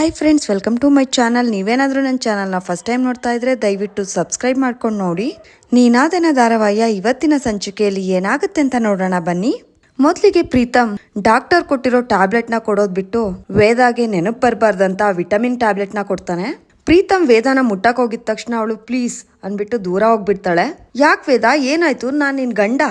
Hi friends welcome to my channel ನೀವೇನಾದರೂ ನನ್ನ ಚಾನಲ್ನ ಫಸ್ಟ್ ಟೈಮ್ ನೋಡ್ತಾ ಇದ್ರೆ ದಯವಿಟ್ಟು ಸಬ್ಸ್ಕ್ರೈಬ್ ಮಾಡ್ಕೊಂಡು ನೋಡಿ. ನೀನಾದನ ಧಾರಾವಾಹಿಯ ಇವತ್ತಿನ ಸಂಚಿಕೆಯಲ್ಲಿ ಏನಾಗುತ್ತೆ ಅಂತ ನೋಡೋಣ ಬನ್ನಿ. ಮೊದಲಿಗೆ ಪ್ರೀತಮ್ ಡಾಕ್ಟರ್ ಕೊಟ್ಟಿರೋ ಟ್ಯಾಬ್ಲೆಟ್ನ ಕೊಡೋದು ಬಿಟ್ಟು ವೇದಾಗೆ ನೆನಪು ಬರಬಾರ್ದಂತ ವಿಟಮಿನ್ ಟ್ಯಾಬ್ಲೆಟ್ನ ಕೊಡ್ತಾನೆ. ಪ್ರೀತಮ್ ವೇದಾನ ಮುಟ್ಟಕ್ ಹೋಗಿದ ತಕ್ಷಣ ಅವಳು ಪ್ಲೀಸ್ ಅನ್ಬಿಟ್ಟು ದೂರ ಹೋಗ್ಬಿಡ್ತಾಳೆ. ಯಾಕೆ ವೇದ, ಏನಾಯ್ತು? ನಾನು ನಿನ್ ಗಂಡ,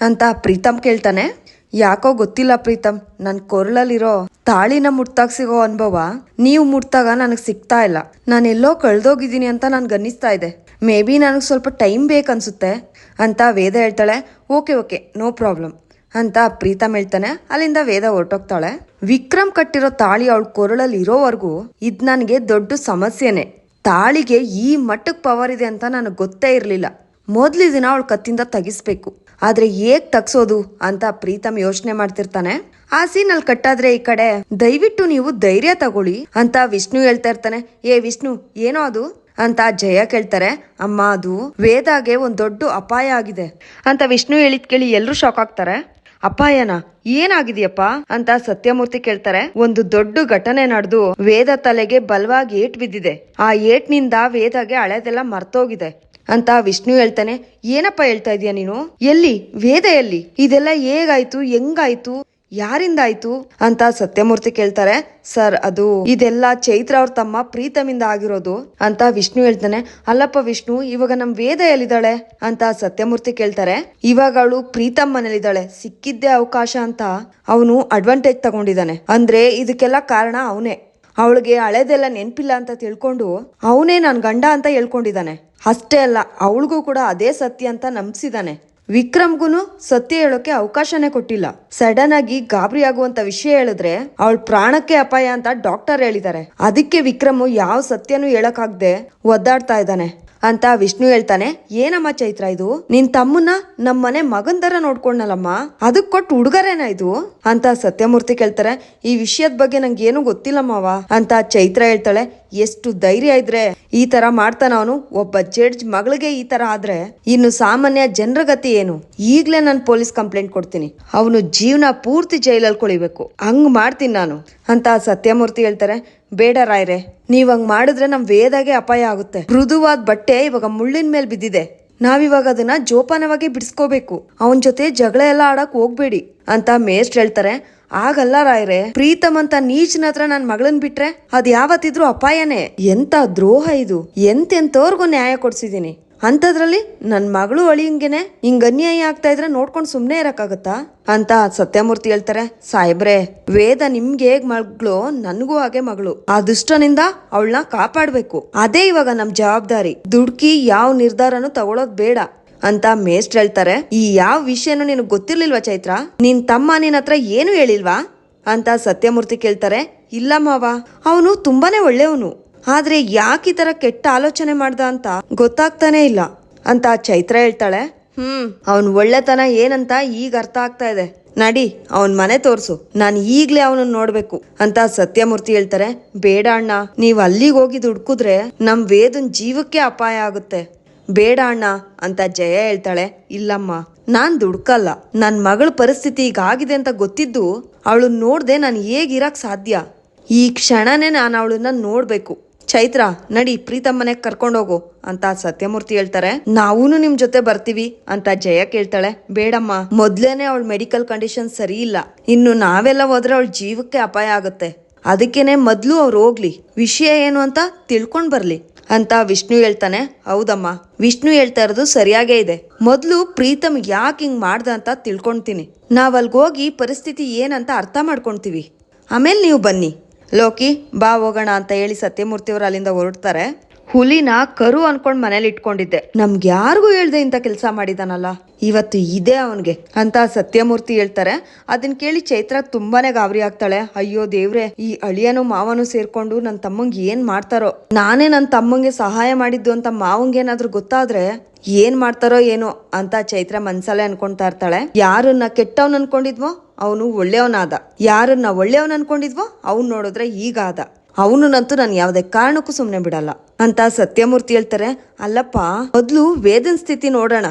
ಅಂತ ಪ್ರೀತಮ್ ಕೇಳ್ತಾನೆ. ಯಾಕೋ ಗೊತ್ತಿಲ್ಲ ಪ್ರೀತಮ್ ನನ್ನ ಕೊರಳಲ್ಲಿರೋ ತಾಳಿನ ಮುಟ್ತಾಗ ಸಿಗೋ ಅನುಭವ ನೀವು ಮುಟ್ತಾಗ ನನಗೆ ಸಿಗ್ತಾ ಇಲ್ಲ. ನಾನು ಎಲ್ಲೋ ಕಳ್ದೋಗಿದ್ದೀನಿ ಅಂತ ನನ್ಗೆ ಅನ್ನಿಸ್ತಾ ಇದೆ. ಮೇ ಬಿ ನನಗೆ ಸ್ವಲ್ಪ ಟೈಮ್ ಬೇಕನ್ಸುತ್ತೆ ಅಂತ ವೇದ ಹೇಳ್ತಾಳೆ. ಓಕೆ ಓಕೆ ನೋ ಪ್ರಾಬ್ಲಮ್ ಅಂತ ಪ್ರೀತಮ್ ಹೇಳ್ತಾನೆ. ಅಲ್ಲಿಂದ ವೇದ ಹೊರಟೋಗ್ತಾಳೆ. ವಿಕ್ರಮ್ ಕಟ್ಟಿರೋ ತಾಳಿ ಅವಳ ಕೊರಳಲ್ಲಿ ಇರೋವರೆಗೂ ಇದು ನನಗೆ ದೊಡ್ಡ ಸಮಸ್ಯೆನೆ. ತಾಳಿಗೆ ಈ ಮಟ್ಟಕ್ಕೆ ಪವರ್ ಇದೆ ಅಂತ ನನಗೆ ಗೊತ್ತೇ ಇರಲಿಲ್ಲ. ಮೊದ್ಲಿ ದಿನ ಅವಳು ಕತ್ತಿಂದ ತೆಗಿಸ್ಬೇಕು. ಆದ್ರೆ ಹೇಗ್ ತಗ್ಸೋದು ಅಂತ ಪ್ರೀತಮ್ ಯೋಚನೆ ಮಾಡ್ತಿರ್ತಾನೆ. ಆ ಸೀನ್ ಅಲ್ಲಿ ಕಟ್ಟಾದ್ರೆ ಈ ಕಡೆ, ದಯವಿಟ್ಟು ನೀವು ಧೈರ್ಯ ತಗೊಳ್ಳಿ ಅಂತ ವಿಷ್ಣು ಹೇಳ್ತಾ ಇರ್ತಾನೆ. ಏ ವಿಷ್ಣು, ಏನೋ ಅದು? ಅಂತ ಜಯ ಕೇಳ್ತಾರೆ. ಅಮ್ಮ, ಅದು ವೇದಾಗೆ ಒಂದ್ ದೊಡ್ಡ ಅಪಾಯ ಆಗಿದೆ ಅಂತ ವಿಷ್ಣು ಹೇಳಿದ್ ಕೇಳಿ ಎಲ್ರು ಶಾಕ್ ಆಗ್ತಾರೆ. ಅಪಾಯನ? ಏನಾಗಿದೆಯಪ್ಪ? ಅಂತ ಸತ್ಯಮೂರ್ತಿ ಕೇಳ್ತಾರೆ. ಒಂದು ದೊಡ್ಡ ಘಟನೆ ನಡೆದು ವೇದ ತಲೆಗೆ ಬಲವಾಗಿ ಏಟ್ ಬಿದ್ದಿದೆ. ಆ ಏಟ್ನಿಂದ ವೇದಗೆ ಹಳೆದೆಲ್ಲ ಮರ್ತೋಗಿದೆ. ಅಂತ ವಿಷ್ಣು ಹೇಳ್ತಾನೆ. ಏನಪ್ಪ ಹೇಳ್ತಾ ಇದೀಯ ನೀನು? ಎಲ್ಲಿ? ವೇದ ಎಲ್ಲಿ ಇದೆಲ್ಲ ಹೇಗಾಯ್ತು? ಹೆಂಗಾಯ್ತು? ಯಾರಿಂದ ಆಯ್ತು ಅಂತ ಸತ್ಯಮೂರ್ತಿ ಕೇಳ್ತಾರೆ. ಸರ್, ಅದು ಇದೆಲ್ಲ ಚೈತ್ರ ಅವ್ರ ತಮ್ಮ ಪ್ರೀತಮಿಂದ ಆಗಿರೋದು ಅಂತ ವಿಷ್ಣು ಹೇಳ್ತಾನೆ. ಅಲ್ಲಪ್ಪ ವಿಷ್ಣು, ಇವಾಗ ನಮ್ ವೇದ ಎಲ್ಲಿದ್ದಾಳೆ? ಅಂತ ಸತ್ಯಮೂರ್ತಿ ಕೇಳ್ತಾರೆ. ಇವಾಗ ಅವಳು ಪ್ರೀತಮ್ ಮನೇಲಿದ್ದಾಳೆ. ಸಿಕ್ಕಿದ್ದೇ ಅವಕಾಶ ಅಂತ ಅವನು ಅಡ್ವಾಂಟೇಜ್ ತಗೊಂಡಿದ್ದಾನೆ. ಅಂದ್ರೆ ಇದಕ್ಕೆಲ್ಲ ಕಾರಣ ಅವನೇ. ಅವಳಿಗೆ ಹಳೆದೆಲ್ಲ ನೆನಪಿಲ್ಲ ಅಂತ ತಿಳ್ಕೊಂಡು ಅವನೇ ನನ್ನ ಗಂಡ ಅಂತ ಹೇಳ್ಕೊಂಡಿದ್ದಾನೆ. ಅಷ್ಟೇ ಅಲ್ಲ, ಅವಳಿಗೂ ಕೂಡ ಅದೇ ಸತ್ಯ ಅಂತ ನಂಬಿಸಿದಾನೆ ವಿಕ್ರಮ್ಗೂ ಸತ್ಯ ಹೇಳೋಕೆ ಅವಕಾಶನೇ ಕೊಟ್ಟಿಲ್ಲ. ಸಡನ್ ಆಗಿ ಗಾಬರಿ ಆಗುವಂತ ವಿಷಯ ಹೇಳಿದ್ರೆ ಅವಳ ಪ್ರಾಣಕ್ಕೆ ಅಪಾಯ ಅಂತ ಡಾಕ್ಟರ್ ಹೇಳಿದ್ದಾರೆ. ಅದಕ್ಕೆ ವಿಕ್ರಮ್ ಯಾವ ಸತ್ಯನೂ ಹೇಳಕ್ಕಾಗ್ದೆ ಒದ್ದಾಡ್ತಾ ಇದ್ದಾನೆ. ಅಂತ ವಿಷ್ಣು ಹೇಳ್ತಾನೆ, ಏನಮ್ಮ ಚೈತ್ರ ಇದು? ನಿನ್ ತಮ್ಮನ್ನ ನಮ್ಮನೆ ಮಗನ್ ತರ ನೋಡ್ಕೊಂಡಲ್ಲಮ್ಮ ಅದಕ್ ಕೊಟ್ಟು ಹುಡುಗರೇನ ಇದು? ಅಂತ ಸತ್ಯಮೂರ್ತಿ ಕೇಳ್ತಾರೆ, ಈ ವಿಷಯದ ಬಗ್ಗೆ ನಂಗೆ ಏನು ಗೊತ್ತಿಲ್ಲಮ್ಮವ ಅಂತ ಚೈತ್ರ ಹೇಳ್ತಾಳೆ, ಎಷ್ಟು ಧೈರ್ಯ ಇದ್ರೆ, ಈ ತರ ಮಾಡ್ತಾನ ಅವನು. ಒಬ್ಬ ಜಡ್ಜ್ ಮಗಳಿಗೆ ಈ ತರ ಆದ್ರೆ ಇನ್ನು ಸಾಮಾನ್ಯ ಜನರ ಗತಿ ಏನು? ಈಗ್ಲೇ ನಾನು ಪೊಲೀಸ್ ಕಂಪ್ಲೇಂಟ್ ಕೊಡ್ತೀನಿ. ಅವನು ಜೀವನ ಪೂರ್ತಿ ಜೈಲಲ್ಲಿ ಕೊಳಿಬೇಕು. ಹಂಗ್ ಮಾಡ್ತೀನಿ ನಾನು. ಅಂತ ಸತ್ಯಮೂರ್ತಿ ಹೇಳ್ತಾರೆ ಬೇಡ ರಾಯ್ರೆ, ನೀವ್ ಹಂಗ್ ಮಾಡಿದ್ರೆ ನಮ್ ವೇದಾಗೆ ಅಪಾಯ ಆಗುತ್ತೆ. ಮೃದುವಾದ ಬಟ್ಟೆ ಇವಾಗ ಮುಳ್ಳಿನ ಮೇಲೆ ಬಿದ್ದಿದೆ. ನಾವಿವಾಗ ಅದನ್ನ ಜೋಪಾನವಾಗಿ ಬಿಡಿಸ್ಕೋಬೇಕು. ಅವನ್ ಜೊತೆ ಜಗಳ ಎಲ್ಲ ಆಡಕ್ ಹೋಗ್ಬೇಡಿ ಅಂತ ಮೇಸ್ಟ್ ಹೇಳ್ತಾರೆ. ಆಗಲ್ಲ ರಾಯ್ರೆ, ಪ್ರೀತಮ್ ಅಂತ ನೀಚನ ಹತ್ರ ನನ್ ಮಗಳನ್ ಬಿಟ್ರೆ ಅದ್ ಯಾವತ್ತಿದ್ರು ಅಪಾಯನೇ. ಎಂತ ದ್ರೋಹ ಇದು. ಎಂತೆಂತವ್ರಿಗೂ ನ್ಯಾಯ ಕೊಡ್ಸಿದೀನಿ ಅಂತದ್ರಲ್ಲಿ ನನ್ನ ಮಗಳು ಅಳಿಯಂಗೆನೆ ಹಿಂಗ ಅನ್ಯಾಯ ಆಗ್ತಾ ಇದ್ರೆ ನೋಡ್ಕೊಂಡು ಸುಮ್ಮನೆ ಇರಕ್ಕಾಗತ್ತಾ? ಅಂತ ಸತ್ಯಮೂರ್ತಿ ಹೇಳ್ತಾರೆ, ಸಾಹೇಬ್ರೆ, ವೇದ ನಿಮ್ಗೆ ಹೇಗ್ ಮಗಳು ನನ್ಗೂ ಹಾಗೆ ಮಗಳು. ಆ ದುಷ್ಟನಿಂದ ಅವಳನ್ನ ಕಾಪಾಡ್ಬೇಕು. ಅದೇ ಇವಾಗ ನಮ್ ಜವಾಬ್ದಾರಿ. ದುಡ್ಕಿ ಯಾವ ನಿರ್ಧಾರನು ತಗೊಳೋದ್ ಬೇಡ. ಅಂತ ಮೇಸ್ಟ್ ಹೇಳ್ತಾರೆ, ಈ ಯಾವ ವಿಷಯನೂ ನಿನಗೆ ಗೊತ್ತಿರ್ಲಿಲ್ವಾ ಚೈತ್ರ? ನಿನ್ ತಮ್ಮ ನಿನ್ ಹತ್ರ ಏನು ಹೇಳಿಲ್ವಾ? ಅಂತ ಸತ್ಯಮೂರ್ತಿ ಕೇಳ್ತಾರೆ, ಇಲ್ಲ ಮಾವ. ಅವನು ತುಂಬಾನೇ ಒಳ್ಳೆಯವನು. ಆದ್ರೆ ಯಾಕೆ ಈ ತರ ಕೆಟ್ಟ ಆಲೋಚನೆ ಮಾಡ್ದ ಅಂತ ಗೊತ್ತಾಗ್ತಾನೆ ಇಲ್ಲ. ಅಂತ ಚೈತ್ರ ಹೇಳ್ತಾಳೆ, ಹ್ಮ್, ಅವನ್ ಒಳ್ಳೆತನ ಏನಂತ ಈಗ ಅರ್ಥ ಆಗ್ತಾ ಇದೆ. ನಡಿ, ಅವನ್ ಮನೆ ತೋರ್ಸು. ನಾನು ಈಗ್ಲೇ ಅವನನ್ನ ನೋಡ್ಬೇಕು. ಅಂತ ಸತ್ಯಮೂರ್ತಿ ಹೇಳ್ತಾರೆ, ಬೇಡ ಅಣ್ಣ, ನೀವ್ ಅಲ್ಲಿಗೆ ಹೋಗಿ ದುಡ್ಕುದ್ರೆ ನಮ್ ವೇದನ್ ಜೀವಕ್ಕೆ ಅಪಾಯ ಆಗುತ್ತೆ. ಬೇಡ ಅಣ್ಣ, ಅಂತ ಜಯ ಹೇಳ್ತಾಳೆ, ಇಲ್ಲಮ್ಮ, ನಾನ್ ದುಡ್ಕಲ್ಲ. ನನ್ ಮಗಳ ಪರಿಸ್ಥಿತಿ ಈಗ ಆಗಿದೆ ಅಂತ ಗೊತ್ತಿದ್ದು ಅವಳು ನೋಡ್ದೆ ನಾನು ಹೇಗಿರಕ್ ಸಾಧ್ಯ? ಈ ಕ್ಷಣನೇ ನಾನು ಅವಳನ್ನ ನೋಡ್ಬೇಕು. ಚೈತ್ರ, ನಡಿ ಪ್ರೀತಮ್ ಮನೆಗ್ ಕರ್ಕೊಂಡೋಗು ಅಂತ ಸತ್ಯಮೂರ್ತಿ ಹೇಳ್ತಾರೆ. ನಾವೂನು ನಿಮ್ ಜೊತೆ ಬರ್ತೀವಿ ಅಂತ ಜಯ ಕೇಳ್ತಾಳೆ. ಬೇಡಮ್ಮ, ಮೊದ್ಲೇನೆ ಅವಳ ಮೆಡಿಕಲ್ ಕಂಡೀಷನ್ ಸರಿ ಇಲ್ಲ. ಇನ್ನು ನಾವೆಲ್ಲ ಹೋದ್ರೆ ಅವಳ ಜೀವಕ್ಕೆ ಅಪಾಯ ಆಗುತ್ತೆ. ಅದಕ್ಕೇನೆ ಮೊದ್ಲು ಅವ್ರು ಹೋಗ್ಲಿ. ವಿಷಯ ಏನು ಅಂತ ತಿಳ್ಕೊಂಡ್ ಬರ್ಲಿ ಅಂತ ವಿಷ್ಣು ಹೇಳ್ತಾನೆ. ಹೌದಮ್ಮ, ವಿಷ್ಣು ಹೇಳ್ತಾ ಇರೋದು ಸರಿಯಾಗೇ ಇದೆ. ಮೊದ್ಲು ಪ್ರೀತಮ್ ಯಾಕೆ ಹಿಂಗ್ ಮಾಡ್ದ ಅಂತ ತಿಳ್ಕೊಳ್ತೀನಿ ನಾವ್ ಅಲ್ಗ್ ಹೋಗಿ ಪರಿಸ್ಥಿತಿ ಏನಂತ ಅರ್ಥ ಮಾಡ್ಕೊಳ್ತೀವಿ ಆಮೇಲೆ ನೀವು ಬನ್ನಿ. ಲೋಕಿ, ಬಾ ಹೋಗೋಣ ಅಂತ ಹೇಳಿ ಸತ್ಯಮೂರ್ತಿಯವರು ಅಲ್ಲಿಂದ ಹೊರಡ್ತಾರೆ. ಹುಲಿನ ಕರು ಅನ್ಕೊಂಡ್ ಮನೇಲಿ ಇಟ್ಕೊಂಡಿದ್ದೆ. ನಮ್ಗೆ ಯಾರಿಗೂ ಹೇಳ್ದೆ ಇಂಥ ಕೆಲಸ ಮಾಡಿದಾನಲ್ಲ? ಇವತ್ತು ಇದೆ ಅವನ್ಗೆ ಅಂತ ಸತ್ಯಮೂರ್ತಿ ಹೇಳ್ತಾರೆ. ಅದನ್ನ ಕೇಳಿ ಚೈತ್ರ ತುಂಬಾನೇ ಗಾಬರಿ ಆಗ್ತಾಳೆ. ಅಯ್ಯೋ ದೇವ್ರೆ, ಈ ಅಳಿಯನು ಮಾವನು ಸೇರ್ಕೊಂಡು ನನ್ನ ತಮ್ಮಂಗೆ ಏನ್ ಮಾಡ್ತಾರೋ? ನಾನೇ ನನ್ನ ತಮ್ಮಂಗೆ ಸಹಾಯ ಮಾಡಿದ್ದು ಅಂತ ಮಾವಂಗೆ ಏನಾದ್ರೂ ಗೊತ್ತಾದ್ರೆ ಏನ್ ಮಾಡ್ತಾರೋ ಏನೋ ಅಂತ ಚೈತ್ರ ಮನ್ಸಲ್ಲೇ ಅನ್ಕೊಂತಾ ಇರ್ತಾಳೆ. ಯಾರನ್ನ ಕೆಟ್ಟವನ್ ಅನ್ಕೊಂಡಿದ್ವೋ ಅವನು ಒಳ್ಳೆಯವನಾದ. ಯಾರನ್ನ ಒಳ್ಳೆಯವನ್ ಅನ್ಕೊಂಡಿದ್ವೋ ಅವ್ನ್ ನೋಡಿದ್ರೆ ಈಗಾದ ಅವನನ್ನಂತೂ ನಾನು ಯಾವುದೇ ಕಾರಣಕ್ಕೂ ಸುಮ್ಮನೆ ಬಿಡಲ್ಲ. ಅಂತ ಸತ್ಯಮೂರ್ತಿ ಹೇಳ್ತಾರೆ, ಅಲ್ಲಪ್ಪ, ಮೊದಲು ವೇದನ್ ಸ್ಥಿತಿ ನೋಡೋಣ.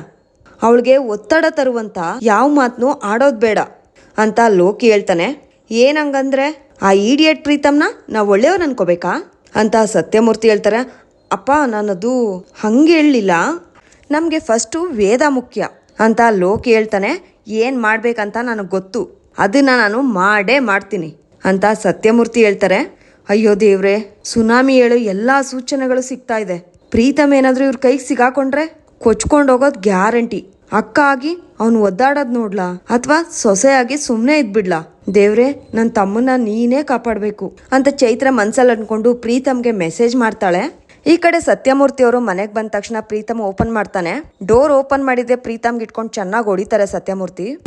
ಅವಳಿಗೆ ಒತ್ತಡ ತರುವಂತ ಯಾವ ಮಾತನ್ನು ಆಡೋದು ಬೇಡ. ಅಂತ ಲೋಕಿ ಹೇಳ್ತಾನೆ ಏನಂಗಂದ್ರೆ ಆ ಈಡಿಯಟ್ ಪ್ರೀತಮ್ನ ನಾವು ಒಳ್ಳೆಯವ್ರು ಅನ್ಕೋಬೇಕಾ? ಅಂತ ಸತ್ಯಮೂರ್ತಿ ಹೇಳ್ತಾರೆ, ಅಪ್ಪ, ನಾನದು ಹಂಗೆ ಹೇಳಲಿಲ್ಲ. ನಮಗೆ ಫಸ್ಟು ವೇದ ಮುಖ್ಯ. ಅಂತ ಲೋಕಿ ಹೇಳ್ತಾನೆ ಏನು ಮಾಡಬೇಕಂತ ನನಗೆ ಗೊತ್ತು. ಅದನ್ನು ನಾನು ಮಾಡೇ ಮಾಡ್ತೀನಿ ಅಂತ ಸತ್ಯಮೂರ್ತಿ ಹೇಳ್ತಾರೆ. ಅಯ್ಯೋ ದೇವ್ರೆ, ಸುನಾಮಿ ಹೇಳು, ಎಲ್ಲ ಸೂಚನೆಗಳು ಸಿಗ್ತಾ ಇದೆ. ಪ್ರೀತಮ್ ಏನಾದರೂ ಇವ್ರ ಕೈಗೆ ಸಿಗಾಕೊಂಡ್ರೆ ಕೊಚ್ಕೊಂಡು ಹೋಗೋದು ಗ್ಯಾರಂಟಿ. ಅಕ್ಕ ಆಗಿ ಅವನು ಒದ್ದಾಡೋದು ನೋಡ್ಲಾ? ಅಥವಾ ಸೊಸೆಯಾಗಿ ಸುಮ್ಮನೆ ಇದ್ಬಿಡ್ಲಾ? ದೇವ್ರೆ ನನ್ನ ತಮ್ಮನ್ನ ನೀನೇ ಕಾಪಾಡಬೇಕು ಅಂತ ಚೈತ್ರ ಮನ್ಸಲ್ಲಿ ಅಂದ್ಕೊಂಡು ಪ್ರೀತಮ್ಗೆ ಮೆಸೇಜ್ ಮಾಡ್ತಾಳೆ. ಈ ಕಡೆ ಸತ್ಯಮೂರ್ತಿ ಅವರು ಮನೆಗೆ ಬಂದ ತಕ್ಷಣ ಪ್ರೀತಮ್ ಓಪನ್ ಮಾಡ್ತಾನೆ. ಡೋರ್ ಓಪನ್ ಮಾಡಿದ್ರೆ ಪ್ರೀತಮ್ಗೆ ಇಟ್ಕೊಂಡು ಚೆನ್ನಾಗಿ ಹೊಡಿತಾರೆ ಸತ್ಯಮೂರ್ತಿ.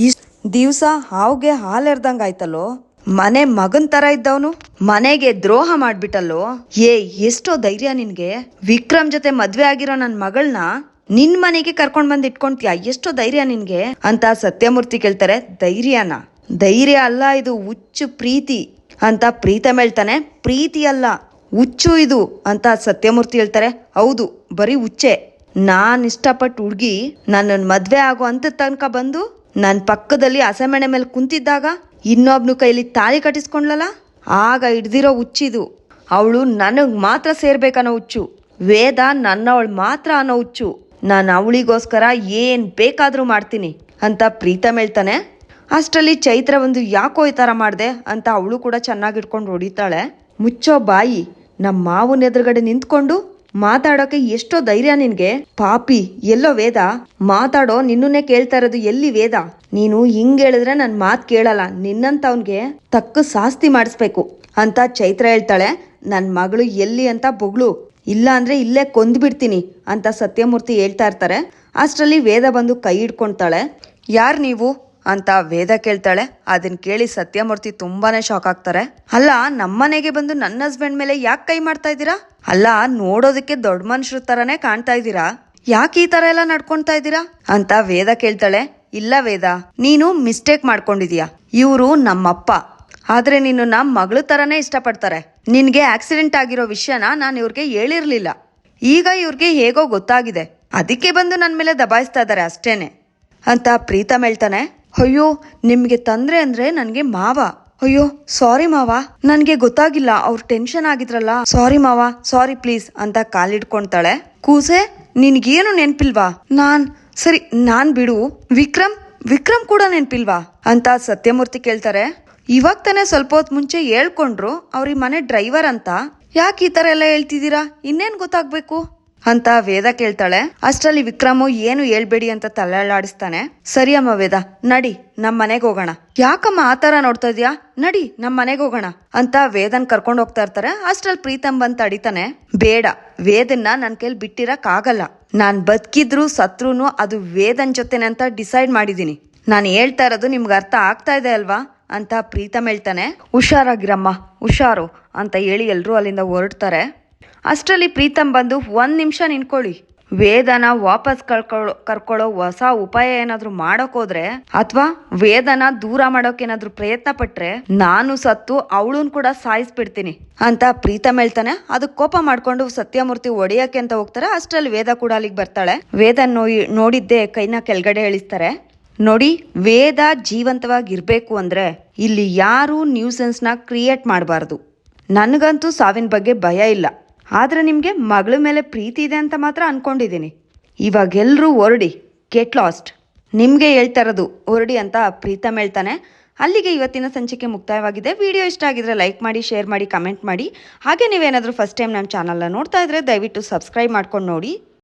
ದಿವಸ ಹಾವ್ಗೆ ಹಾಲೆರ್ದಂಗಾಯ್ತಲ್ಲೋ ಮನೆ ಮಗನ್ ತರ ಇದ್ದವನು. ಮನೆಗೆ ದ್ರೋಹ ಮಾಡ್ಬಿಟ್ಟಲ್ಲೋ. ಏ, ಎಷ್ಟೋ ಧೈರ್ಯ ನಿನ್ಗೆ. ವಿಕ್ರಮ್ ಜೊತೆ ಮದ್ವೆ ಆಗಿರೋ ನನ್ ಮಗಳನ್ನ ನಿನ್ ಮನೆಗೆ ಕರ್ಕೊಂಡ್ ಬಂದ್ ಇಟ್ಕೊಂತೀಯ? ಎಷ್ಟೋ ಧೈರ್ಯ ನಿನ್ಗೆ. ಅಂತ ಸತ್ಯಮೂರ್ತಿ ಕೇಳ್ತಾರೆ. ಧೈರ್ಯನ. ಧೈರ್ಯ ಅಲ್ಲ, ಇದು ಹುಚ್ಚು ಪ್ರೀತಿ. ಅಂತ ಪ್ರೀತಮ್ ಹೇಳ್ತಾನೆ. ಪ್ರೀತಿ ಅಲ್ಲ. ಹುಚ್ಚು ಇದು ಅಂತ ಸತ್ಯಮೂರ್ತಿ ಹೇಳ್ತಾರೆ. ಹೌದು, ಬರೀ ಹುಚ್ಚೆ. ನಾನು ಇಷ್ಟಪಟ್ಟು ಹುಡುಗಿ ನನ್ನ ಮದುವೆ ಆಗೋ ಅಂತ ತನಕ ಬಂದು ನನ್ನ ಪಕ್ಕದಲ್ಲಿ ಹಸೆಮಣೆ ಮೇಲೆ ಕುಂತಿದ್ದಾಗ ಇನ್ನೊಬ್ನ ಕೈಲಿ ತಾಳಿ ಕಟ್ಟಿಸ್ಕೊಂಡ್ಲಲ್ಲ ಆಗ ಹಿಡ್ದಿರೋ ಹುಚ್ಚಿದು. ಅವಳು ನನಗೆ ಮಾತ್ರ ಸೇರ್ಬೇಕನ್ನೋ ಹುಚ್ಚು. ವೇದ ನನ್ನವಳು ಮಾತ್ರ ಅನ್ನೋ ಹುಚ್ಚು. ನಾನು ಅವಳಿಗೋಸ್ಕರ ಏನ್ ಬೇಕಾದರೂ ಮಾಡ್ತೀನಿ ಅಂತ ಪ್ರೀತಮ್ ಹೇಳ್ತಾನೆ. ಅಷ್ಟರಲ್ಲಿ ಚೈತ್ರ ಒಂದು ಯಾಕೋ ಈ ಥರ ಮಾಡಿದೆ ಅಂತ ಅವಳು ಕೂಡ ಚೆನ್ನಾಗಿ ಇಟ್ಕೊಂಡು ಹೊಡಿತಾಳೆ. ಮುಚ್ಚೋ ಬಾಯಿ. ನಮ್ಮ ಮಾವನ ಎದುರುಗಡೆ ನಿಂತ್ಕೊಂಡು ಮಾತಾಡೋಕೆ ಎಷ್ಟೋ ಧೈರ್ಯ ನಿನ್ಗೆ. ಪಾಪಿ, ಎಲ್ಲೋ ವೇದ? ಮಾತಾಡೋ ನಿನ್ನನ್ನೇ ಕೇಳ್ತಾ ಇರೋದು ಎಲ್ಲಿ ವೇದ? ನೀನು ಹಿಂಗ್ ಹೇಳಿದ್ರೆ ನನ್ ಮಾತ್ ಕೇಳಲ್ಲ. ನಿನ್ನಂತವನ್ಗೆ ತಕ್ಕ ಶಾಸ್ತಿ ಮಾಡಿಸ್ಬೇಕು ಅಂತ ಚೈತ್ರ ಹೇಳ್ತಾಳೆ. ನನ್ ಮಗಳು ಎಲ್ಲಿ ಅಂತ ಬೊಗಳು. ಇಲ್ಲ ಅಂದ್ರೆ ಇಲ್ಲೇ ಕೊಂದ್ಬಿಡ್ತೀನಿ ಅಂತ ಸತ್ಯಮೂರ್ತಿ ಹೇಳ್ತಾ ಇರ್ತಾರೆ. ಅಷ್ಟರಲ್ಲಿ ವೇದ ಬಂದು ಕೈ ಹಿಡ್ಕೊಳ್ತಾಳೆ ಯಾರ್ ನೀವು? ಅಂತ ವೇದ ಕೇಳ್ತಾಳೆ. ಅದನ್ನ ಕೇಳಿ ಸತ್ಯಮೂರ್ತಿ ತುಂಬಾನೇ ಶಾಕ್ ಆಗ್ತಾರೆ. ಅಲ್ಲ ನಮ್ಮನೆಗೆ ಬಂದು ನನ್ನ ಹಸ್ಬೆಂಡ್ ಮೇಲೆ ಯಾಕೆ ಕೈ ಮಾಡ್ತಾ ಇದ್ದೀರಾ? ಅಲ್ಲ, ನೋಡೋದಕ್ಕೆ ದೊಡ್ಡ ಮನುಷ್ಯರ ತರನೇ ಕಾಣ್ತಾ ಇದ್ದೀರಾ? ಯಾಕೆ ಈ ತರ ಎಲ್ಲ ನಡ್ಕೊಂತಾ ಇದ್ದೀರಾ? ಅಂತ ವೇದ ಕೇಳ್ತಾಳೆ. ಇಲ್ಲ ವೇದ, ನೀನು ಮಿಸ್ಟೇಕ್ ಮಾಡ್ಕೊಂಡಿದೀಯಾ? ಇವರು ನಮ್ಮಪ್ಪ. ಆದ್ರೆ ನೀನು ನಮ್ಮ ಮಗಳ ತರನೇ ಇಷ್ಟಪಡ್ತಾರೆ. ನಿನ್ಗೆ ಆಕ್ಸಿಡೆಂಟ್ ಆಗಿರೋ ವಿಷಯನ ನಾನು ಇವ್ರಿಗೆ ಹೇಳಿರ್ಲಿಲ್ಲ. ಈಗ ಇವ್ರಿಗೆ ಹೇಗೋ ಗೊತ್ತಾಗಿದೆ. ಅದಕ್ಕೆ ಬಂದು ನನ್ನ ಮೇಲೆ ದಬಾಯಿಸ್ತಾ ಇದ್ದಾರೆ ಅಷ್ಟೇನೆ. ಅಂತ ಪ್ರೀತಮ್ ಹೇಳ್ತಾನೆ. ಅಯ್ಯೋ, ನಿಮಗೆ ತಂದ್ರೆ ಅಂದ್ರೆ ನನಗೆ ಮಾವ. ಅಯ್ಯೋ ಸಾರಿ ಮಾವ. ನನಗೆ ಗೊತ್ತಾಗಿಲ್ಲ, ಅವ್ರು ಟೆನ್ಷನ್ ಆಗಿದ್ರಲ್ಲ. ಸಾರಿ ಮಾವ ಸಾರಿ ಪ್ಲೀಸ್ ಅಂತ ಕಾಲಿಡ್ಕೊಂತಾಳೆ ಕೂಸೆ, ನಿನ್ಗೇನು ನೆನ್ಪಿಲ್ವಾ? ನಾನ್, ಸರಿ, ನಾನ್ ಬಿಡು. ವಿಕ್ರಮ್ ವಿಕ್ರಮ್ ಕೂಡ ನೆನ್ಪಿಲ್ವಾ? ಅಂತ ಸತ್ಯಮೂರ್ತಿ ಕೇಳ್ತಾರೆ. ಇವಾಗ ತಾನೇ ಸ್ವಲ್ಪ ಹೊತ್ತು ಮುಂಚೆ ಹೇಳ್ಕೊಂಡ್ರು ಅವ್ರಿಗೆ ಮನೆ ಡ್ರೈವರ್ ಅಂತ. ಯಾಕೆ ಈ ತರ ಎಲ್ಲ ಹೇಳ್ತಿದ್ದೀರಾ? ಇನ್ನೇನು ಗೊತ್ತಾಗ್ಬೇಕು? ಅಂತ ವೇದ ಕೇಳ್ತಾಳೆ. ಅಷ್ಟರಲ್ಲಿ ವಿಕ್ರಮು ಏನು ಹೇಳ್ಬೇಡಿ ಅಂತ ತಲೆಲಾಡಿಸ್ತಾನೆ ಸರಿ ಅಮ್ಮ ವೇದ, ನಡಿ, ನಮ್ ಮನೆಗೆ ಹೋಗೋಣ. ಯಾಕಮ್ಮ ಆ ತರ ನೋಡ್ತಾ ಇದೀಯಾ? ನಡಿ, ನಮ್ ಮನೆಗೆ ಹೋಗೋಣ ಅಂತ ವೇದನ್ ಕರ್ಕೊಂಡು ಹೋಗ್ತಾ ಇರ್ತಾರೆ. ಅಷ್ಟ್ರಲ್ಲಿ ಪ್ರೀತಮ್ ಬಂದ್ ಅಡಿತಾನೆ ಬೇಡ, ವೇದನ್ನ ನನ್ ಕೈಲಿ ಬಿಟ್ಟಿರಕ್ ಆಗಲ್ಲ ನಾನ್ ಬದುಕಿದ್ರು ಸತ್ರುನು ಅದು ವೇದನ್ ಜೊತೆನೆ ಅಂತ ಡಿಸೈಡ್ ಮಾಡಿದೀನಿ. ನಾನು ಹೇಳ್ತಾ ಇರೋದು ನಿಮ್ಗೆ ಅರ್ಥ ಆಗ್ತಾ ಇದೆ ಅಲ್ವಾ? ಅಂತ ಪ್ರೀತಮ್ ಹೇಳ್ತಾನೆ. ಹುಷಾರಾಗಿರಮ್ಮ, ಹುಷಾರು ಅಂತ ಹೇಳಿ ಎಲ್ಲರೂ ಅಲ್ಲಿಂದ ಹೊರಡ್ತಾರೆ. ಅಷ್ಟರಲ್ಲಿ ಪ್ರೀತಮ್ ಬಂದು, ಒಂದು ನಿಮಿಷ ನಿಂತ್ಕೊಳ್ಳಿ. ವೇದನ ವಾಪಸ್ ಕಳ್ಕೊಳ್ಳೋ ಕರ್ಕೊಳ್ಳೋ ಹೊಸ ಉಪಾಯ ಏನಾದ್ರೂ ಮಾಡಕ್ ಹೋದ್ರೆ, ಅಥವಾ ವೇದನ ದೂರ ಮಾಡೋಕ್ಕೇನಾದರೂ ಪ್ರಯತ್ನ ಪಟ್ರೆ, ನಾನು ಸತ್ತು ಅವಳನ್ ಕೂಡ ಸಾಯಿಸ್ಬಿಡ್ತೀನಿ ಅಂತ ಪ್ರೀತಮ್ ಹೇಳ್ತಾನೆ. ಅದಕ್ಕೆ ಕೋಪ ಮಾಡ್ಕೊಂಡು ಸತ್ಯಮೂರ್ತಿ ಒಡೆಯಕ್ಕೆ ಅಂತ ಹೋಗ್ತಾರೆ. ಅಷ್ಟರಲ್ಲಿ ವೇದ ಕೂಡ ಅಲ್ಲಿಗೆ ಬರ್ತಾಳೆ. ವೇದ ನೋಯಿ ನೋಡಿದ್ದೆ ಕೈನ ಕೆಳಗಡೆ ಇಳಿಸ್ತಾರೆ. ನೋಡಿ, ವೇದ ಜೀವಂತವಾಗಿರ್ಬೇಕು ಅಂದ್ರೆ ಇಲ್ಲಿ ಯಾರು ನ್ಯೂಸೆನ್ಸ್ನ ಕ್ರಿಯೇಟ್ ಮಾಡಬಾರ್ದು. ನನಗಂತೂ ಸಾವಿನ ಬಗ್ಗೆ ಭಯ ಇಲ್ಲ. ಆದ್ರೆ ನಿಮಗೆ ಮಗಳ ಮೇಲೆ ಪ್ರೀತಿ ಇದೆ ಅಂತ ಮಾತ್ರ ಅನ್ಕೊಂಡಿದ್ದೀನಿ ಇವಾಗೆಲ್ಲರೂ ಹೊರಡಿ ಗೆಟ್ ಲಾಸ್ಟ್ ನಿಮಗೆ ಹೇಳ್ತಾ ಇರೋದು ಹೊರಡಿ ಅಂತ ಪ್ರೀತಮ್ ಹೇಳ್ತಾನೆ. ಅಲ್ಲಿಗೆ ಇವತ್ತಿನ ಸಂಚಿಕೆ ಮುಕ್ತಾಯವಾಗಿದೆ. ವಿಡಿಯೋ ಇಷ್ಟ ಆಗಿದ್ರೆ ಲೈಕ್ ಮಾಡಿ, ಶೇರ್ ಮಾಡಿ ಕಮೆಂಟ್ ಮಾಡಿ. ಹಾಗೆ ನೀವೇನಾದರೂ ಫಸ್ಟ್ ಟೈಮ್ ನಮ್ಮ ಚಾನಲ್ನ ನೋಡ್ತಾ ಇದ್ರೆ ದಯವಿಟ್ಟು ಸಬ್ಸ್ಕ್ರೈಬ್ ಮಾಡ್ಕೊಂಡು ನೋಡಿ.